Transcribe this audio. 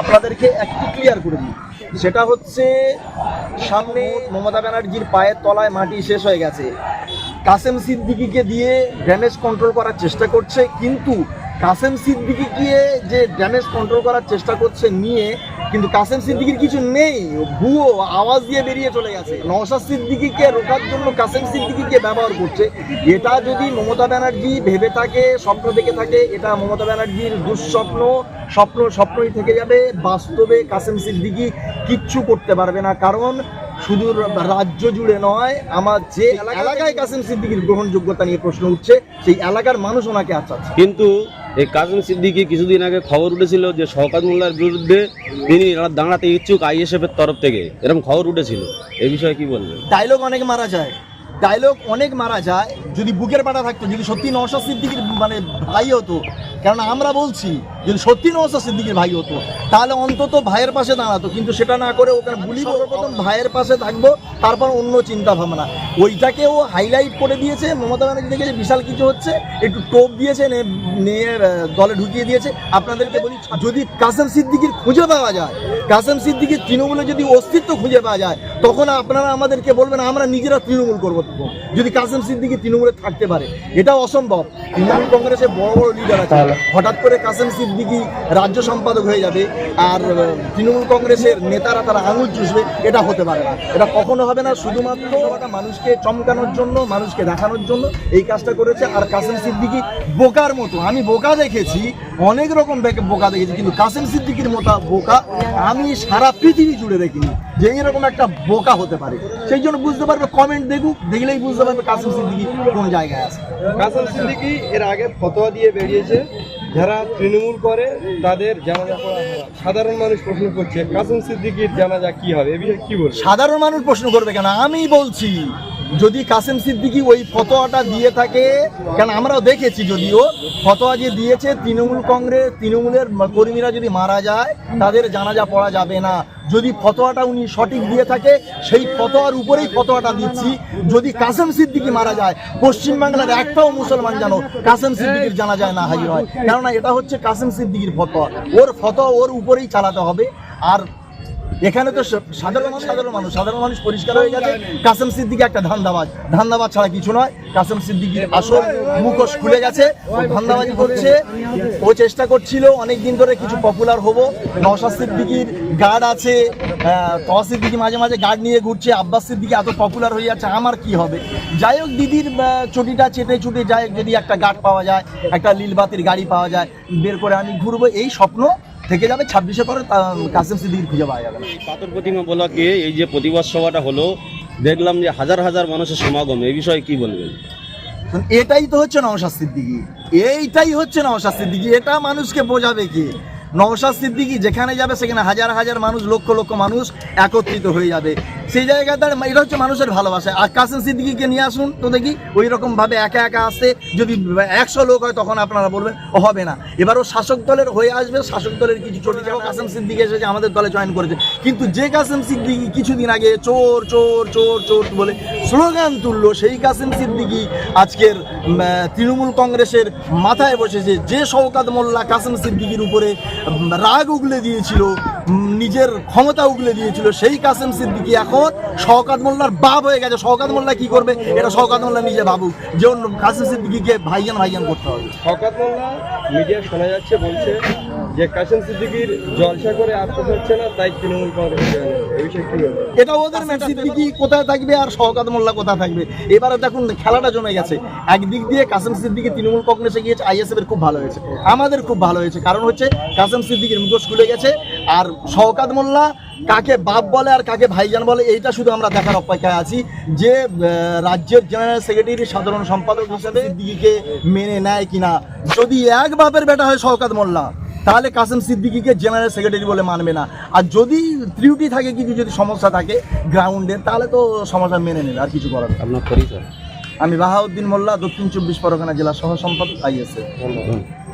আপনাদেরকে একটু ক্লিয়ার করে দিই। সেটা হচ্ছে, সামনে মমতা ব্যানার্জির পায়ের তলায় মাটি শেষ হয়ে গেছে। কাসেম সিদ্দিকিকে দিয়ে ড্যামেজ কন্ট্রোল করার চেষ্টা করছে, কিন্তু কাসেম সিদ্দিকি গিয়ে যে ড্যামেজ কন্ট্রোল করার চেষ্টা করছে নিয়ে কিন্তু কাসেম সিদ্দিকির কিছু নেই। ভুয়ো আওয়াজ দিয়ে বেরিয়ে চলে গেছে। নওশাদ সিদ্দিকিকে রোখার জন্য কাসেম সিদ্দিকিকে ব্যবহার করছে। এটা যদি মমতা ব্যানার্জি ভেবে থাকে স্বপ্ন দেখে থাকে এটা মমতা ব্যানার্জির দুঃস্বপ্ন স্বপ্ন স্বপ্নই থেকে যাবে। বাস্তবে কাসেম সিদ্দিকি কিচ্ছু করতে পারবে না। কারণ শুধু রাজ্য জুড়ে নয় আমার যে এলাকায় কাসেম সিদ্দিকির গ্রহণযোগ্যতা নিয়ে প্রশ্ন উঠছে সেই এলাকার মানুষ ওনাকে আচ্ছাচ্ছে কিন্তু এই কাজম সিদ্দিকি কিছুদিন আগে খবর উঠেছিল যে শওকাত মোল্লার বিরুদ্ধে তিনি দাঁড়াতে ইচ্ছুক আইএসএফ এর তরফ থেকে। এরকম খবর উঠেছিল। এই বিষয়ে কি বলবেন? ডায়লগ অনেক মারা যায়। ডায়লগ অনেক মারা যায়। যদি বুকের পাটা থাকতো, যদি সত্যি নশা সিদ্দিকির মানে ভাই হতো, কেননা আমরা বলছি যদি সত্যি নওশাদ সিদ্দিকির ভাই হতো তাহলে অন্তত ভাইয়ের পাশে দাঁড়াতো। কিন্তু সেটা না করে ওখানে বুলি প্রথম ভাইয়ের পাশে থাকব তারপর অন্য চিন্তা ভাবনা ওইটাকেও হাইলাইট করে দিয়েছে মমতা ব্যানার্জি দেখেছে বিশাল কিছু হচ্ছে একটু টোপ দিয়েছে নিয়ে দলে ঢুকিয়ে দিয়েছে। আপনাদেরকে বলি যদি কাসেম সিদ্দিকির খুঁজে পাওয়া যায় কাসেম সিদ্দিকির তৃণমূলে যদি অস্তিত্ব খুঁজে পাওয়া যায় তখন আপনারা আমাদেরকে বলবেন আমরা নিজেরা তৃণমূল করব তখন। যদি কাসেম সিদ্দিকি তৃণমূলে থাকতে পারে এটা অসম্ভব। তৃণমূল কংগ্রেসের বড় বড় লিডার আছে। হঠাৎ করে কাসেম সিদ্দিকি রাজ্য সম্পাদক হয়ে যাবে আর তৃণমূল কংগ্রেসের নেতারা তারা আঙুল চুষবে, এটা হতে পারে না। এটা কখনো হবে না, শুধুমাত্র মানুষকে চমকানোর জন্য, মানুষকে দেখানোর জন্য এই কাজটা করেছে। আর কাসেম সিদ্দিকি বোকার মতো, আমি বোকা দেখেছি, অনেক রকম বেকে- দেখেছি, কিন্তু কাসেম সিদ্দিকির মতো বোকা আমি সারা পৃথিবী জুড়ে দেখিনি যে এরকম একটা বোকা হতে পারে। সেই জন্য বুঝতে পারবে কমেন্ট দেখুক, দেখলেই বুঝতে পারবে কাসেম সিদ্দিকি কোন জায়গায় আছে। কাসম সিদ্দিকি এর আগে ফতোয়া দিয়ে বেরিয়েছে। যারা তৃণমূল করে, তাদের জানাজা পড়া সাধারণ মানুষ প্রশ্ন করছে, কাসুম সিদ্দিকির জানাজা কি হবে? এ বিষয়ে কি বলবে? সাধারণ মানুষ প্রশ্ন করবে কেন? আমি বলছি। যদি কাসেম সিদ্দিকি ওই ফতোয়াটা দিয়ে থাকে কেন আমরাও দেখেছি যদিও, ফতোয়া যে দিয়েছে, তৃণমূল কংগ্রেস, তৃণমূলের কর্মীরা যদি মারা যায়, তাদের জানাজা পড়া যাবে না। যদি ফতোয়াটা উনি সঠিক দিয়ে থাকে, সেই ফতোয়ার উপরেই ফতোয়াটা দিচ্ছি। যদি কাসেম সিদ্দিকি মারা যায়, পশ্চিমবাংলার একটাও মুসলমান যেন কাসেম সিদ্দিকির জানাজায় না হাজির হয়। কেননা এটা হচ্ছে কাসেম সিদ্দিকির ফতোয়া। ওর ফতোয়া ওর উপরেই চালাতে হবে। আর এখানে তো সাধারণ সাধারণ মানুষ সাধারণ মানুষ পরিষ্কার হয়ে গেছে। কাসেম সিদ্দিকি একটা ধান্দাবাজ। ধান্দাবাজ ছাড়া কিছু নয়। কাসেম সিদ্দিকির আসল মুখোশ খুলে গেছে, ও ধান্দাবাজি করছে, ও চেষ্টা করছিল অনেক দিন ধরে কিছু পপুলার হব। নওশাদ সিদ্দিকির গার্ড আছে তহা সিদ্দিকি মাঝে মাঝে গার্ড নিয়ে ঘুরছে, আব্বাস সিদ্দিকি এত পপুলার হয়ে যাচ্ছে, আমার কি হবে? যাই হোক, দিদির চটিটা চেটে চুটে যাই যদি একটা গার্ড পাওয়া যায়, একটা লীলবাতির গাড়ি পাওয়া যায়, বের করে আমি ঘুরবো, এই স্বপ্ন থেকে যাবে ছাব্বিশে পরে কাসেম সিদ্দিকির খুঁজে পাওয়া যাবে পাথর প্রতিমা বলাকে এই যে প্রতিবাদ সভাটা হলো দেখলাম যে হাজার হাজার মানুষের সমাগম এই বিষয়ে কি বলবেন? এটাই তো হচ্ছে নওশাদ সিদ্দিকি। এইটাই হচ্ছে নওশাদ সিদ্দিকি এটা মানুষকে বোঝাবে কি? নওশাদ সিদ্দিকি যেখানে যাবে সেখানে হাজার হাজার মানুষ লক্ষ লক্ষ মানুষ একত্রিত হয়ে যাবে। সেই জায়গায় তার এটা হচ্ছে মানুষের ভালোবাসা। আর কাসেম সিদ্দিকিকে নিয়ে আসুন তো দেখি, ওই রকম ভাবে একা একা আসতে যদি একশো লোক হয় তখন আপনারা বলবেন হবে না। এবার ও শাসক দলের হয়ে আসবে, শাসক দলের কিছু চটি যাও কাসেম সিদ্দিকি এসেছে, আমাদের দলে জয়েন করেছে। কিন্তু যে কাসেম সিদ্দিকি কিছুদিন আগে চোর চোর চোর চোর বলে স্লোগান তুললো, সেই কাসেম সিদ্দিকি আজকের তৃণমূল কংগ্রেসের মাথায় বসেছে, যে শওকাত মোল্লা কাসেম সিদ্দিকির উপরে রাগ উগলে দিয়েছিল নিজের ক্ষমতা উগলে দিয়েছিল সেই কাসেম সিদ্দিকি এখন শওকাত মোল্লার বাপ হয়ে গেছে। শওকাত মোল্লা কি করবে? এটা শওকাত মোল্লা নিজে ভাবুক যে অন্য কাসেম সিদ্দিকিকে ভাইজান ভাইজান করতে হবে। শকাত মোল্লা মিডিয়া শোনা যাচ্ছে বলছে যে কাসেম সিদ্দিকির জলসা করে আত্মস হচ্ছে না তাই তৃণমূল কংগ্রেস এটা ওদের সিদ্দিকি কোথায় থাকবে আর শওকাত মোল্লা কোথায় থাকবে? এবারে দেখুন খেলাটা জমে গেছে। একদিক দিয়ে কাসেম সিদ্দিকি তৃণমূল কংগ্রেসে গিয়েছে আইএসএফ এর খুব ভালো হয়েছে। আমাদের খুব ভালো হয়েছে কারণ হচ্ছে কাসেম সিদ্দিকির মুখোশ খুলে গেছে। আর শওকাত মোল্লা কাকে বাপ বলে আর কাকে ভাইজান বলে এইটা শুধু আমরা দেখার অপেক্ষায় আছি যে রাজ্যের জেনারেল সেক্রেটারি সাধারণ সম্পাদক হিসেবে সিদ্দিকিকে মেনে নেয় কিনা। যদি এক বাপের বেটা হয় শওকাত মোল্লা তাহলে কাসেম সিদ্দিকিকে জেনারেল সেক্রেটারি বলে মানবে না। আর যদি ত্রিউটি থাকে কিছু যদি সমস্যা থাকে গ্রাউন্ডের তাহলে তো সমস্যা মেনে নেবে আর কিছু করার আপনার পরিচয়? আমি বাহাউদ্দিন মোল্লা দক্ষিণ চব্বিশ পরগনা জেলা সহ সম্পাদক আইএসএ। ধন্যবাদ।